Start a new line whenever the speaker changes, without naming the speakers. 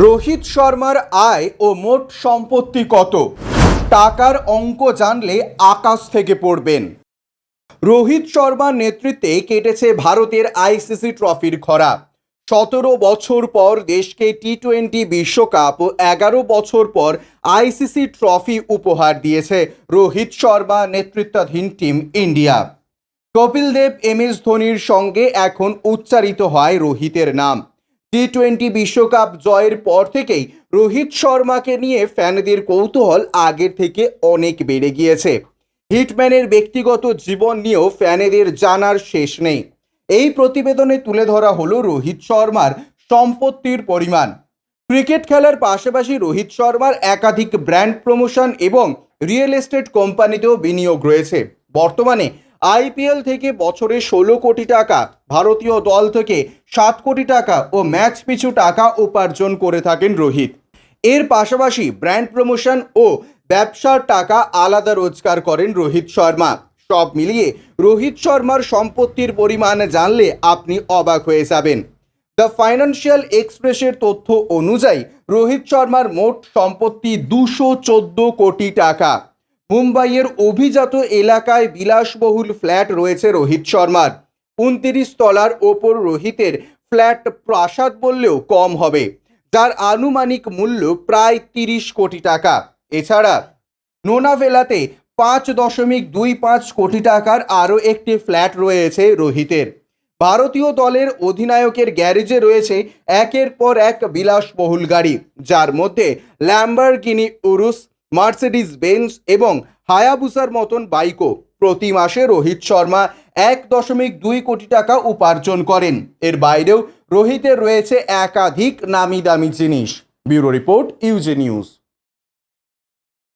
রোহিত শর্মার আয় ও মোট সম্পত্তি কত? টাকার অঙ্ক জানলে আকাশ থেকে পড়বেন। রোহিত শর্মার নেতৃত্বে কেটেছে ভারতের আইসিসি ট্রফির খরা। সতেরো বছর পর দেশকে টি টোয়েন্টি বিশ্বকাপ ও এগারো বছর পর আইসিসি ট্রফি উপহার দিয়েছে রোহিত শর্মা নেতৃত্বাধীন team India. Kapil Dev, M S ধোনির সঙ্গে এখন উচ্চারিত হয় রোহিতের নাম। টি টোয়েন্টি বিশ্বকাপ জয়ের পর থেকেই রোহিত শর্মাকে নিয়ে ফ্যানদের কৌতূহল আগের থেকে অনেক বেড়ে গিয়েছে। হিটম্যানের ব্যক্তিগত জীবন নিয়েও ফ্যানেদের জানার শেষ নেই। এই প্রতিবেদনে তুলে ধরা হলো রোহিত শর্মার সম্পত্তির পরিমাণ। ক্রিকেট খেলার পাশাপাশি রোহিত শর্মার একাধিক ব্র্যান্ড প্রমোশন এবং রিয়েল এস্টেট কোম্পানিতেও বিনিয়োগ রয়েছে। বর্তমানে আইপিএল থেকে বছরে ষোলো কোটি টাকা, ভারতীয় দল থেকে সাত কোটি টাকা ও ম্যাচ পিছু টাকা উপার্জন করে থাকেন রোহিত। এর পাশাপাশি ব্র্যান্ড প্রমোশন ও ব্যবসার টাকা আলাদা রোজগার করেন রোহিত শর্মা। সব মিলিয়ে রোহিত শর্মার সম্পত্তির পরিমাণ জানলে আপনি অবাক হয়ে যাবেন। দ্য ফাইন্যান্সিয়াল এক্সপ্রেসের তথ্য অনুযায়ী রোহিত শর্মার মোট সম্পত্তি দুশো কোটি টাকা। মুম্বাইয়ের অভিজাত এলাকায় বিলাসবহুল ফ্ল্যাট রয়েছে রোহিত শর্মার। উনতিরিশ তলার ওপর রোহিতের ফ্ল্যাট প্রাসাদ বললেও কম হবে, যার আনুমানিক মূল্য প্রায় তিরিশ কোটি টাকা। এছাড়া নোনাভেলাতে পাঁচ দশমিক দুই পাঁচ কোটি টাকার আরও একটি ফ্ল্যাট রয়েছে রোহিতের। ভারতীয় দলের অধিনায়কের গ্যারেজে রয়েছে একের পর এক বিলাসবহুল গাড়ি, যার মধ্যে ল্যাম্বারগিনি, উরুস মার্সিডিজ বেঞ্চ এবং হায়াবুসার মতন বাইকও প্রতি মাসে রোহিত শর্মা এক দশমিক দুই কোটি টাকা উপার্জন করেন। এর বাইরেও রোহিতের রয়েছে একাধিক নামি দামি জিনিস। ব্যুরো রিপোর্ট, ইউজে নিউজ।